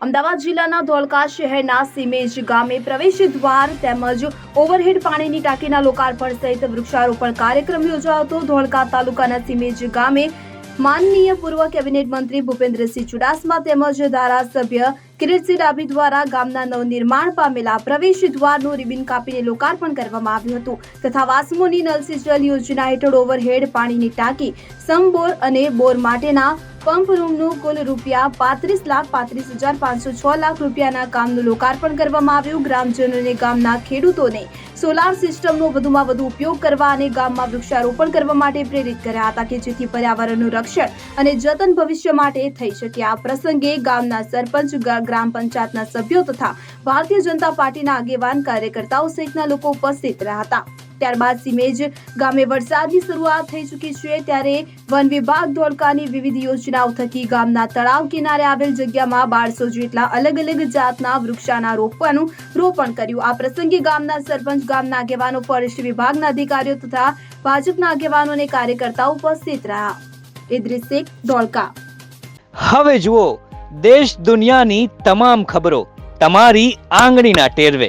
અમદાવાદ જિલ્લાના ધોળકા શહેરના સીમેજ ગામે પ્રવેશ દ્વાર તેમજ ઓવરહેડ પાણીની ટાંકીના લોકાર્પણ સહિત વૃક્ષારોપણ કાર્યક્રમ યોજાયો ધોળકા તાલુકાના સીમેજ ગામે માનનીય પૂર્વ કેબિનેટ મંત્રી ભૂપેન્દ્રસિંહ ચુડાસમા તેમજ ધારાસભ્ય કિરીટસિંહ ડાભી દ્વારા ગામના નવનિર્માણ પામેલા પ્રવેશ દ્વારનું રિબિન કાપીને લોકાર્પણ કરવામાં આવ્યું હતું તથા વાસ્મોની નલ સે જલ યોજના હેઠળ ઓવરહેડ પાણીની ટાંકી સમબોર અને બોર માટેના પંપ રૂમનું કુલ રૂપિયા પાંત્રીસ લાખ પાંત્રીસ હજાર પાંચસો છ લાખ રૂપિયાના કામનું લોકાર્પણ કરવામાં આવ્યું. ગ્રામજનોને ગામના ખેડૂતોને સોલાર સિસ્ટમનો વધુમાં વધુ ઉપયોગ કરવા અને ગામમાં વૃક્ષારોપણ કરવા માટે પ્રેરિત કર્યા હતા કે જેથી પર્યાવરણનું રક્ષણ અને જતન ભવિષ્ય માટે થઈ શકે. આ પ્રસંગે ગામના સરપંચ ગ્રામ પંચાયતના સભ્યો તથા ભારતીય જનતા પાર્ટીના આગેવાન, કાર્યકર્તાઓ સહિતના લોકો ઉપસ્થિત રહ્યા હતા. ત્યારબાદ સિમેજ ગામે વરસાદની શરૂઆત થઈ ચૂકી છે. ત્યારે વન વિભાગ ધોળકાની વિવિધ યોજનાઓ થકી ગામના તળાવ કિનારે આવેલ જગ્યામાં બારસો જેટલા અલગ અલગ જાતના વૃક્ષાના રોપવાનું રોપણ કર્યું. આ પ્રસંગે ગામના સરપંચ, ગામના આગેવાનો, ફોરેસ્ટ વિભાગના અધિકારીઓ તથા ભાજપના આગેવાનો અને કાર્યકર્તાઓ ઉપસ્થિત રહ્યા. ઇદ્રિસ શેખ ધોળકા હવે જુઓ, દેશ દુનિયાની તમામ ખબરો. તમારી આંગળીના ટેરવે.